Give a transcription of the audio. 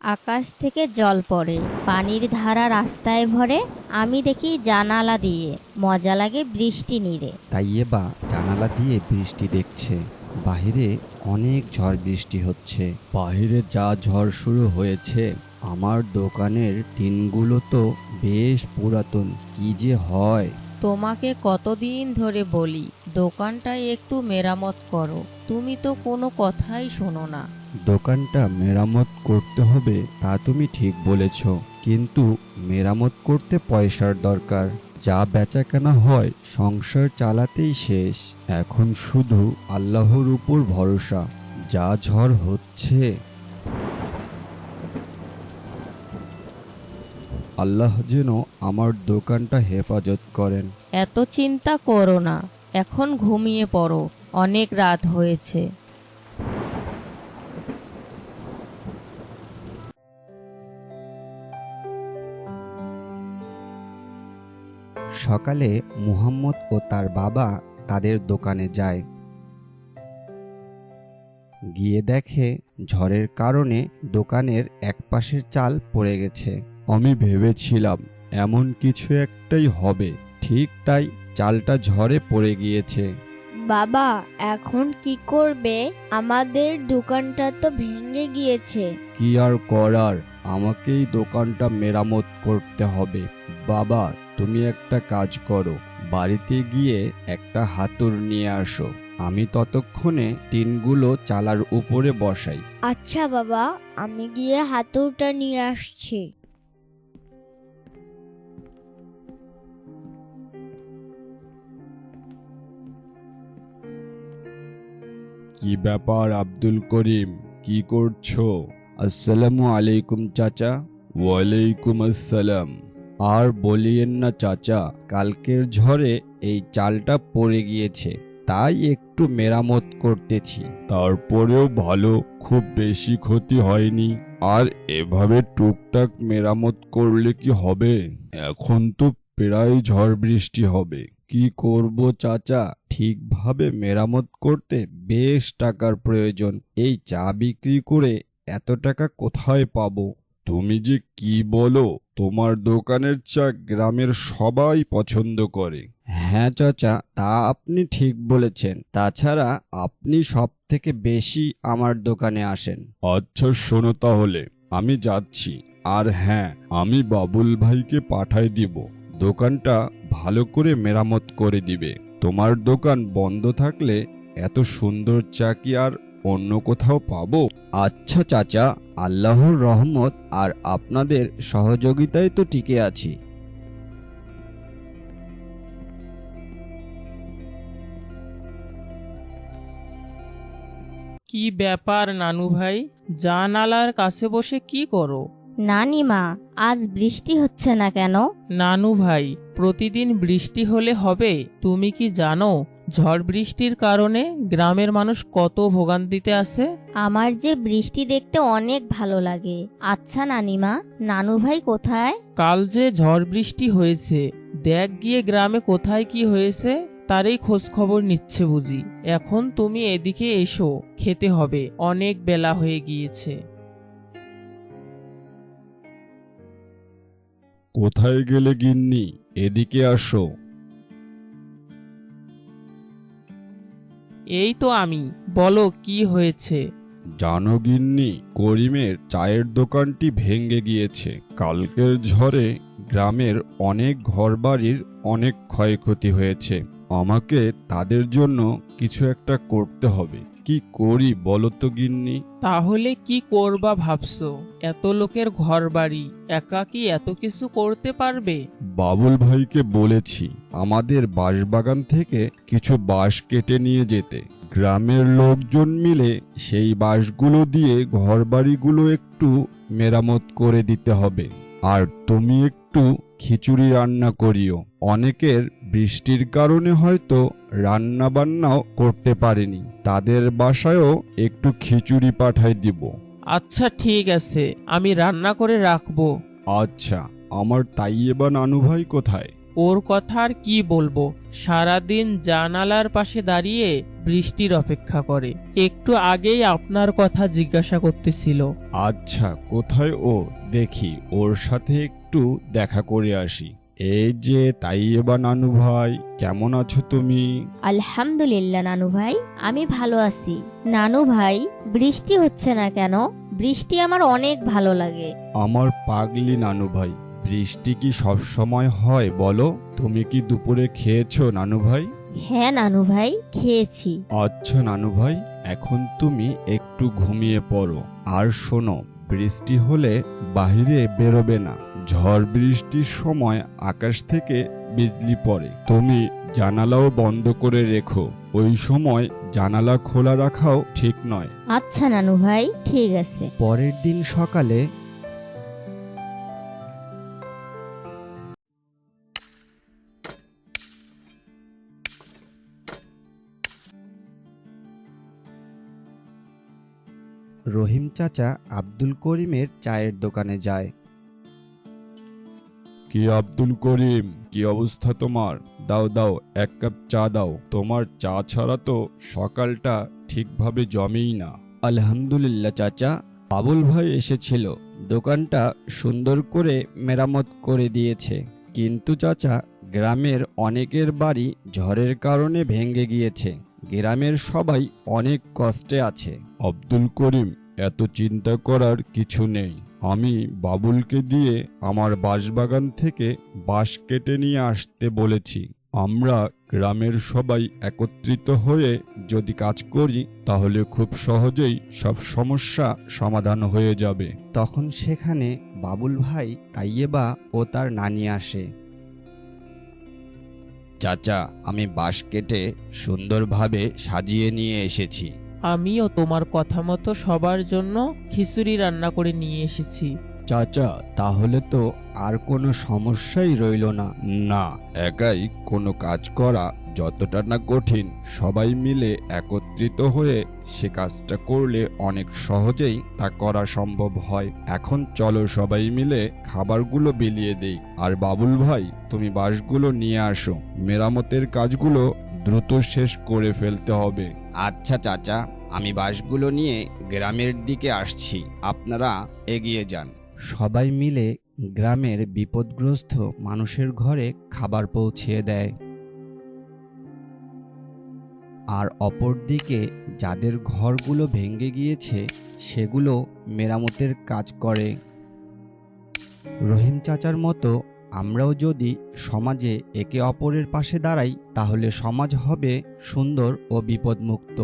আকাশ থেকে জল পড়ে পানির ধারা রাস্তায় ভরে আমি দেখি জানালা দিয়ে মজা লাগে বৃষ্টি নিরে। তাইয়েবা জানালা দিয়ে বৃষ্টি দেখছে। বাহিরে অনেক ঝড় বৃষ্টি হচ্ছে। বাহিরে যা ঝড় শুরু হয়েছে আমার দোকানের টিনগুলো তো বেশ পুরাতন কি যে হয়? তোমাকে কতদিন ধরে বলি দোকানটা একটু মেরামত করো তুমি তো কোনো কথাই শোনো না। দোকানটা মেরামত করতে হবে তা তুমি ঠিক বলেছ। কিন্তু মেরামত করতে পয়সার দরকার। যা বেচাকেনা হয়, সংসার চালাতেই শেষ। এখন শুধু আল্লাহর উপর ভরসা। যা ঝড় হচ্ছে। আল্লাহ যেন আমার দোকানটা হেফাজত করেন। এত চিন্তা করো না। এখন ঘুমিয়ে পড়ো। অনেক রাত হয়েছে। সকালে মুহাম্মদ ও তার বাবা তাদের দোকানে যায়। গিয়ে দেখে ঝড়ের কারণে দোকানের একপাশের চাল পড়ে গেছে। আমি ভেবেছিলাম এমন কিছু একটাই হবে। ঠিক তাই চালটা ঝড়ে পড়ে গিয়েছে। বাবা এখন কি করবে? আমাদের দোকানটা তো ভেঙে গিয়েছে। কি আর করার? আমাকেই দোকানটা মেরামত করতে হবে। বাবা তুমি একটা কাজ করো বাড়িতে গিয়ে একটা হাতুর নিয়ে আসো। আমি ততক্ষণে টিনগুলো চালার উপরে বসাই। আচ্ছা বাবা আমি গিয়ে হাতুড়টা নিয়ে আসছি। কি ব্যাপার আব্দুল করিম? কি করছ? আসসালামু আলাইকুম চাচা। ওয়ালাইকুম আসসালাম। আর বলিয়েন না, চাচা, কালকের ঝড়ে এই চালটা পড়ে গিয়েছে, তাই একটু মেরামত করতেছি। তারপরেও ভালো, খুব বেশি ক্ষতি হয়নি। আর এভাবে টুকটাক মেরামত করলে কি হবে? এখন তো প্রায় ঝড় বৃষ্টি হবে। কি করব, চাচা? ঠিকভাবে মেরামত করতে বেশ টাকার প্রয়োজন। এই চা বিক্রি করে এত টাকা কোথায় পাবো? তুমি যে কি বলো তোমার দোকানের চা গ্রামের সবাই পছন্দ করে। হ্যাঁ চাচা তা আপনি ঠিক বলেছেন। তাছাড়া আপনি সব থেকে বেশি আমার দোকানে আসেন। আচ্ছা শোনো তাহলে আমি যাচ্ছি। আর হ্যাঁ আমি বাবুল ভাইকে পাঠাই দিব। দোকানটা ভালো করে মেরামত করে দিবে। তোমার দোকান বন্ধ থাকলে এত সুন্দর চা কি আর অন্য কোথাও পাব? আচ্ছা চাচা আল্লাহর রহমত আর আপনাদের সহযোগিতায় তো টিকে আছি। কি ব্যাপার নানু ভাই? জানালার কাছে বসে কি করো? নানিমা আজ বৃষ্টি হচ্ছে না কেন? নানু ভাই প্রতিদিন বৃষ্টি হলে হবে তুমি কি জানো? ঝড় বৃষ্টির কারণে গ্রামের মানুষ কত ভোগান্তিতে আছে? আমার যে বৃষ্টি দেখতে অনেক ভালো লাগে। আচ্ছা নানিমা নানু ভাই কোথায়? কাল যে ঝড় বৃষ্টি হয়েছে দেখ গিয়ে গ্রামে কোথায় কি হয়েছে তারই খোঁজ খবর নিচ্ছে বুঝি। এখন তুমি এদিকে এসো খেতে হবে অনেক বেলা হয়ে গিয়েছে। কোথায় গেলে গিন্নি? এদিকে আসো। এই তো আমি, বলো কি হয়েছে? জানো গিন্নি, করিমের চায়ের দোকানটি ভেঙে গিয়েছে। কালকের ঝড়ে গ্রামের অনেক ঘরবাড়ির অনেক ক্ষয়ক্ষতি হয়েছে। আমাকে তাদের জন্য কিছু একটা করতে হবে। কি করি বলো তো গিন্নি? তাহলে কি করবা ভাবছ? এত লোকের ঘর বাড়ি একা কি এত কিছু করতে পারবে? বাবুল ভাইকে বলেছি আমাদের বাঁশবাগান থেকে কিছু বাঁশ কেটে নিয়ে যেতে। গ্রামের লোকজন মিলে সেই বাঁশগুলো দিয়ে ঘরবাড়িগুলো একটু মেরামত করে দিতে হবে। আর তুমি একটু খিচুড়ি রান্না করিও। অনেকের বৃষ্টির কারণে হয়তো রান্না বান্নাও করতে পারেনি। তাদের বাসায়ও একটু খিচুড়ি পাঠাই দিব। আচ্ছা ঠিক আছে। আমি রান্না করে রাখব। আচ্ছা আমার তাইয়েবা নানু ভাই কোথায়? ওর কথা আর কি বলব? সারাদিন জানালার পাশে দাঁড়িয়ে বৃষ্টির অপেক্ষা করে। একটু আগেই আপনার কথা জিজ্ঞাসা করতেছিল। আচ্ছা কোথায় ও? দেখি ওর সাথে একটু দেখা করে আসি। এই যে তাইয়েবা নানু ভাই কেমন আছো তুমি? আলহামদুলিল্লাহ নানু ভাই আমি ভালো আছি। নানু ভাই বৃষ্টি হচ্ছে না কেন? বৃষ্টি আমার অনেক ভালো লাগে। আমার পাগলি নানু ভাই বৃষ্টি কি সব সময় হয় বলো? তুমি কি দুপুরে খেয়েছো নানু ভাই? হ্যাঁ নানু ভাই খেয়েছি। আচ্ছা নানু ভাই এখন তুমি একটু ঘুমিয়ে পড়ো। আর শোনো বৃষ্টি হলে বাইরে বেরোবে না। ঝড় বৃষ্টির সময় আকাশ থেকে বিজলি পড়ে। তুমি জানালাও বন্ধ করে রেখো। ওই সময় জানালা খোলা রাখাও ঠিক নয়। আচ্ছা নানু ভাই ঠিক আছে। পরের দিন সকালে রহিম চাচা আব্দুল করিমের চায়ের দোকানে যায়। কি আব্দুল করিম? কি অবস্থা তোমার? দাও দাও এক কাপ চা দাও। তোমার চা ছাড়া তো সকালটা ঠিকভাবে জমেই না। আলহামদুলিল্লাহ চাচা। বাবুল ভাই এসেছিল। দোকানটা সুন্দর করে মেরামত করে দিয়েছে। কিন্তু চাচা গ্রামের অনেকের বাড়ি ঝড়ের কারণে ভেঙে গিয়েছে। গ্রামের সবাই অনেক কষ্টে আছে। আব্দুল করিম এত চিন্তা করার কিছু নেই। আমি বাবুলকে দিয়ে আমার বাঁশবাগান থেকে বাঁশ কেটে নিয়ে আসতে বলেছি। আমরা গ্রামের সবাই একত্রিত হয়ে যদি কাজ করি তাহলে খুব সহজেই সব সমস্যা সমাধান হয়ে যাবে। তখন সেখানে বাবুল ভাই তাইয়েবা ও তার নানি আসে। চাচা আমি বাঁশ কেটে সুন্দরভাবে সাজিয়ে নিয়ে এসেছি। আমিও তোমার কথা মতো সবার জন্য খিচুড়ি রান্না করে নিয়ে এসেছি। চাচা তাহলে তো আর কোনো সমস্যাই রইল না। না একাই কোনো কাজ করা যতটা না কঠিন সবাই মিলে একত্রিত হয়ে সে কাজটা করলে অনেক সহজেই তা করা সম্ভব হয়। এখন চলো সবাই মিলে খাবারগুলো বিলিয়ে দেই। আর বাবুল ভাই তুমি বাঁশগুলো নিয়ে আসো। মেরামতের কাজগুলো দ্রুত শেষ করে ফেলতে হবে। আচ্ছা চাচা, আমি বাসগুলো নিয়ে গ্রামের দিকে আসছি, আপনারা এগিয়ে যান। সবাই মিলে গ্রামের বিপদগ্রস্ত মানুষের ঘরে খাবার পৌঁছিয়ে দেয়। আর অপরদিকে যাদের ঘরগুলো ভেঙে গিয়েছে, সেগুলো মেরামতের কাজ করে। রহিম চাচার মতো আমরাও যদি সমাজে একে অপরের পাশে দাঁড়াই তাহলে সমাজ হবে সুন্দর ও বিপদমুক্ত।